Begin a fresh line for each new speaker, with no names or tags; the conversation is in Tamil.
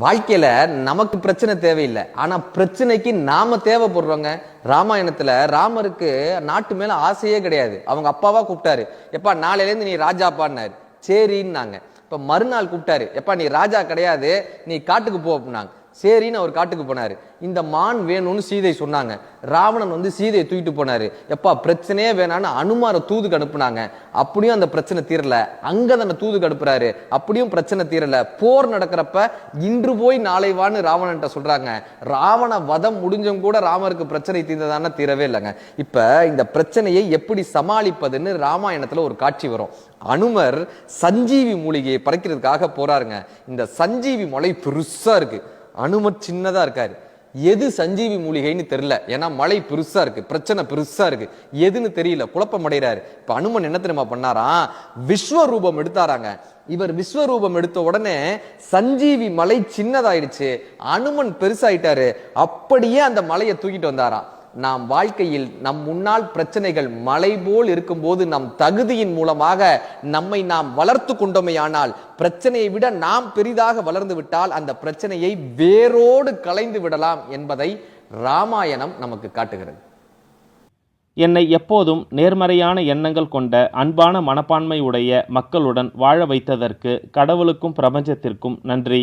வாழ்க்கையில நமக்கு பிரச்சனை தேவையில்லை. ஆனா பிரச்சனைக்கு நாம தேவைப்படுறோங்க. ராமாயணத்துல ராமருக்கு நாட்டு மேல ஆசையே கிடையாது. அவங்க அப்பாவா கூப்பிட்டாரு. எப்பா நாளையிலேருந்து நீ ராஜாப்பான்னாரு. சரின்னாங்க. இப்ப மறுநாள் கூப்பிட்டாரு. எப்பா நீ ராஜா கிடையாது. நீ காட்டுக்கு போ அப்படின்னாங்க. சரின்னு அவர் காட்டுக்கு போனார். இந்த மான் வேணும்னு சீதை சொன்னாங்க. ராவணன் வந்து சீதையை தூக்கிட்டு போனாரு. எப்பா பிரச்சனையே வேணான்னு அனுமார தூதுக்கு அனுப்புனாங்க. அப்படியும் அந்த பிரச்சனை தீரல. அங்கதனை தூதுக்கு அனுப்புறாரு. அப்படியும் பிரச்சனை தீரல. போர் நடக்கிறப்ப இன்று போய் நாளை வான்னு ராவணன்ட்ட சொல்றாங்க. ராவண வதம் முடிஞ்சும் கூட ராமருக்கு பிரச்சனை தீர்ந்ததான தீரவே இல்லைங்க. இப்ப இந்த பிரச்சனையை எப்படி சமாளிப்பதுன்னு ராமாயணத்துல ஒரு காட்சி வரும். அனுமர் சஞ்சீவி மூலிகையை பறக்கிறதுக்காக போறாருங்க. இந்த சஞ்சீவி மலை பெருசா இருக்கு. அனுமர் சின்னதாக இருக்கார். எது சஞ்சீவி மூலிகைன்னு தெரில ஏன்னா மலை பெருசாக இருக்குது பிரச்சனை பெருசாக இருக்குது எதுன்னு தெரியல குழப்பம் அடைகிறாரு. இப்போ அனுமன் என்ன தெரியுமா பண்ணாராம் விஸ்வரூபம் எடுத்தாராங்க. இவர் விஸ்வரூபம் எடுத்த உடனே சஞ்சீவி மலை சின்னதாயிடுச்சு அனுமன் பெருசாயிட்டாரு அப்படியே அந்த மலையை தூக்கிட்டு வந்தாராம். நாம் வாழ்க்கையில் நம் முன்னால் பிரச்சனைகள் மலை போல் இருக்கும்போது நம் தகுதியின் மூலமாக நம்மை நாம் வளர்த்து கொண்டோமையானால் பிரச்சனையை விட நாம் பெரிதாக வளர்ந்து விட்டால் அந்த பிரச்சனையை வேரோடு கலைந்து விடலாம் என்பதை ராமாயணம் நமக்கு காட்டுகிறது.
என்னை எப்போதும் நேர்மறையான எண்ணங்கள் கொண்ட அன்பான மனப்பான்மை உடைய மக்களுடன் வாழ வைத்ததற்கு கடவுளுக்கும் பிரபஞ்சத்திற்கும் நன்றி.